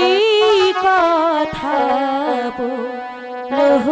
এই কথা বলহ